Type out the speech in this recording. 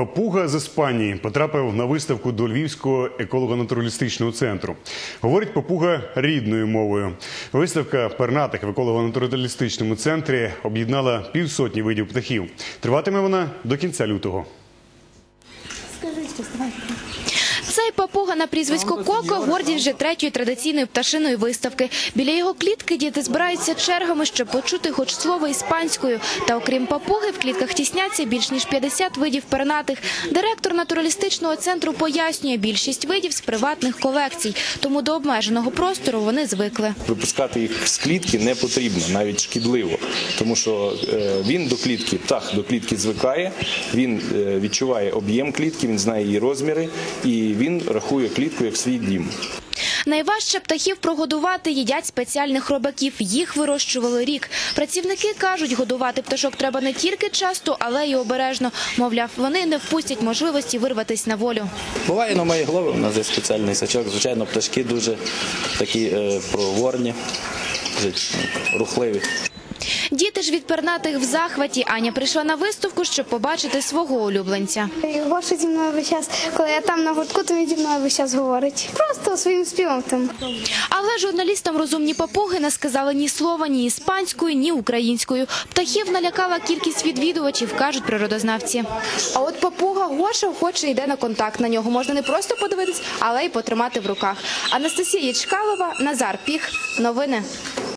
Папуга з Іспанії потрапив на виставку до Львівського еколого-натуралістичного центру. Говорить папуга рідною мовою. Виставка пернатих в еколого-натуралістичному центрі об'єднала півсотні видів птахів. Триватиме вона до кінця лютого. Цей папуга на прізвисько Коко – гордість вже третьої традиційної пташиної виставки. Біля його клітки діти збираються чергами, щоб почути хоч слово іспанською. Та окрім папуги, в клітках тісняться більш ніж 50 видів пернатих. Директор натуралістичного центру пояснює, більшість видів з приватних колекцій, тому до обмеженого простору вони звикли. Випускати їх з клітки не потрібно, навіть шкідливо, тому що е, він до клітки, птах до клітки звикає, він е, відчуває об'єм клітки, він знає її розміри і він рахує клітку як свій дім. Найважче птахів прогодувати їдять спеціальних робаків. Їх вирощували рік. Працівники кажуть, годувати пташок треба не тільки часто, але й обережно. Мовляв, вони не впустять можливості вирватись на волю. Буває на моїй голові, у нас є спеціальний сачок. Звичайно, пташки дуже такі е, проворні, рухливі. Діти ж від пернатих в захваті. Аня прийшла на виставку, щоб побачити свого улюбленця. Гоша зі мною весь час, коли я там на гуртку, то він зі мною весь час говорить. Просто своїм співом там. Але журналістам розумні папуги не сказали ні слова ні іспанською, ні українською. Птахів налякала кількість відвідувачів, кажуть природознавці. А от папуга Гоша охоче йде на контакт. На нього можна не просто подивитись, але й потримати в руках. Анастасія Чкалова, Назар Піх. Новини.